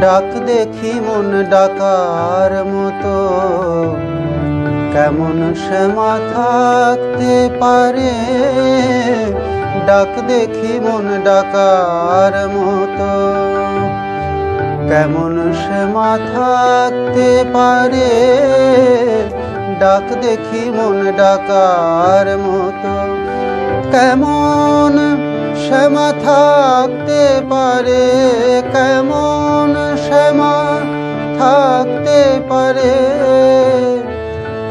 ডাক দেখি মন ডাকার মতো। কেমন শ্যামা থাকতে পারে? ডাক দেখি মন ডাকার মতো। কেমন শ্যামা থাকতে পারে? ডাক দেখি মন ডাকার মতো। কেমন শ্যামা থাকতে পারে, কেমন শ্যামা থাকতে পারে,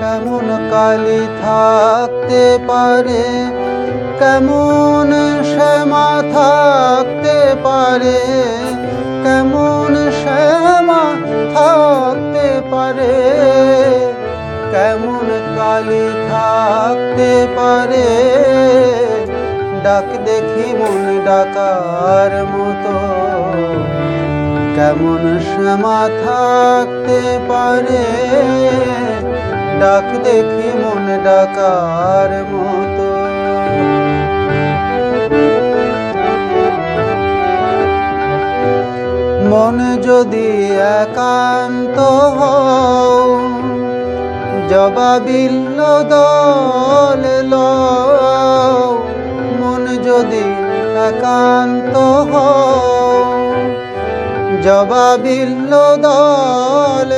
কেমন কালী থাকতে পারে, কেমন শ্যামা থাকতে পারে, কেমন শ্যামা থাকতে পারে। কালী থাকতে পারে। ডাক দেখি মন ডাকার মতো। কেমন শ্যামা থাকতে পারে। ডাক দেখি মন ডাকার মতো। মন যদি একান্ত হও জবাবিল্ল দল মন যদি একান্ত জবাবিল্ল দল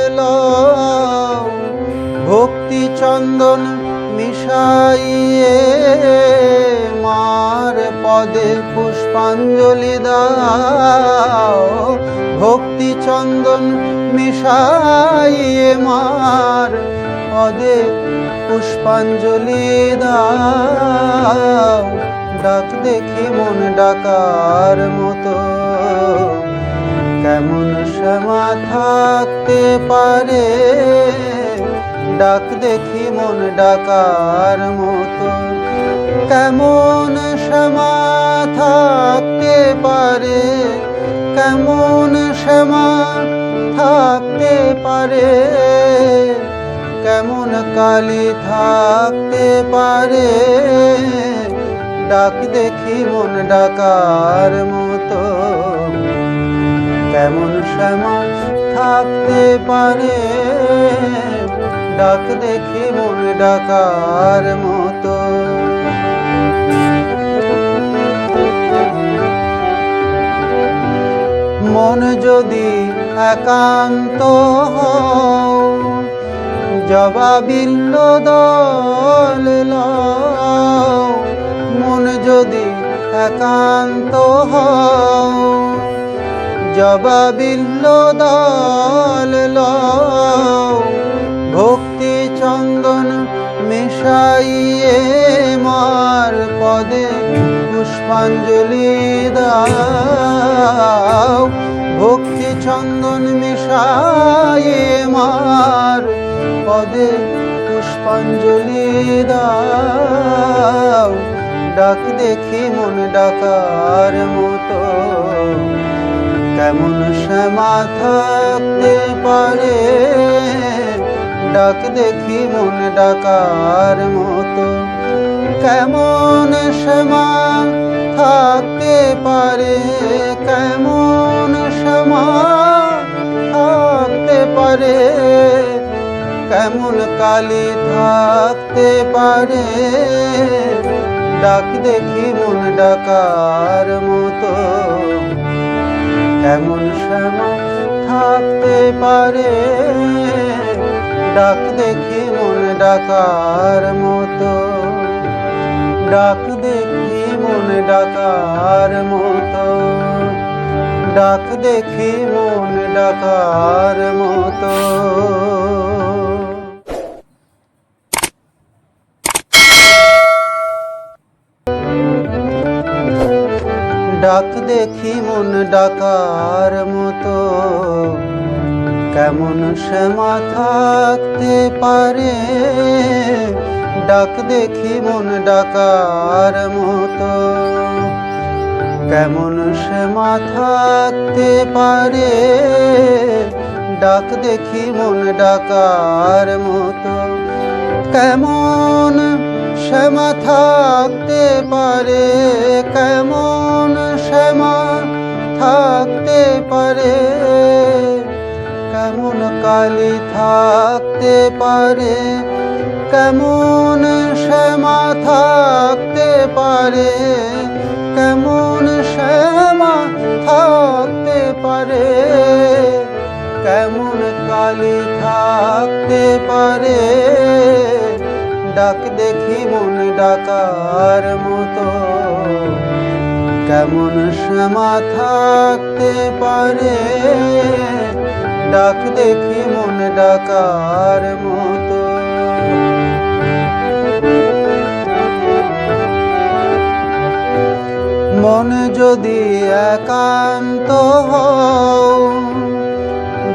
ভক্তি চন্দন মিশাইয়ে মার পদে পুষ্পাঞ্জলি দাও। ভক্তি চন্দন মিশাইয়ে মার পদে পুষ্পাঞ্জলি দাও। ডাক দেখি মন ডাকার মতো। কেমন শ্যামা থাকতে পারে? ডাক দেখি মন ডাকার মতো। কেমন শ্যামা থাকতে পারে? কেমন শ্যামা থাকতে পারে? কেমন কালি থাকতে পারে, ডাক দেখি মন ডাকার মতো। কেমন শ্যামা থাকতে পারে, ডাক দেখি মন ডাকার মতো। মন যদি একান্ত হও জবাবিল্ল দল মন যদি একান্ত হও। জবাবিল্ল দল ভক্তি চন্দন মিশাইয়ে মার পদে পুষ্পাঞ্জলি দাও। ভক্তি চন্দন মার পদে পুষ্পাঞ্জলি দাও। ডাক দেখি মন ডাকার মতো। কেমন শ্যামা থাকতে পারে? ডাক দেখি মন ডাকার মতো। কেমন কেমন কালী থাকতে পারে। ডাক দেখি মন ডাকার মতো। এমন শ্যামা থাকতে পারে। ডাক দেখি মন ডাকার মতো। ডাক দেখি মন ডাকার মতো। ডাক দেখি মন ডাকার মতো। ডাক দেখি মন ডাকার মতো। কেমন শ্যামা থাকতে পারে? ডাক দেখি মন ডাকার মতো। কেমন শ্যামা থাকতে পারে? ডাক দেখি মন ডাকার মতো। কেমন শ্যামা থাকতে পারে, কেমন শ্যামা থাকতে পারে, কেমন কালি থাকতে পারে, কেমন শ্যামা থাকতে পারে, কেমন শ্যামা থাকতে পারে। কালি থাকতে পারে। ডাক দেখি মন ডাকার মতো। কেমন শ্যামা থাকতে পারে। ডাক দেখি মন ডাকার মতো। মন যদি একান্ত হও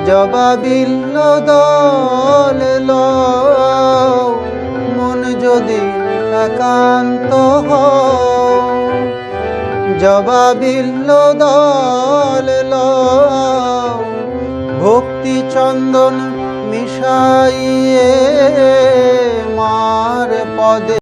জবাবিল্ল দল মন যদি একান্ত জবাবিল্ল দল ভক্তি চন্দন মিশাইয়ে মার পদে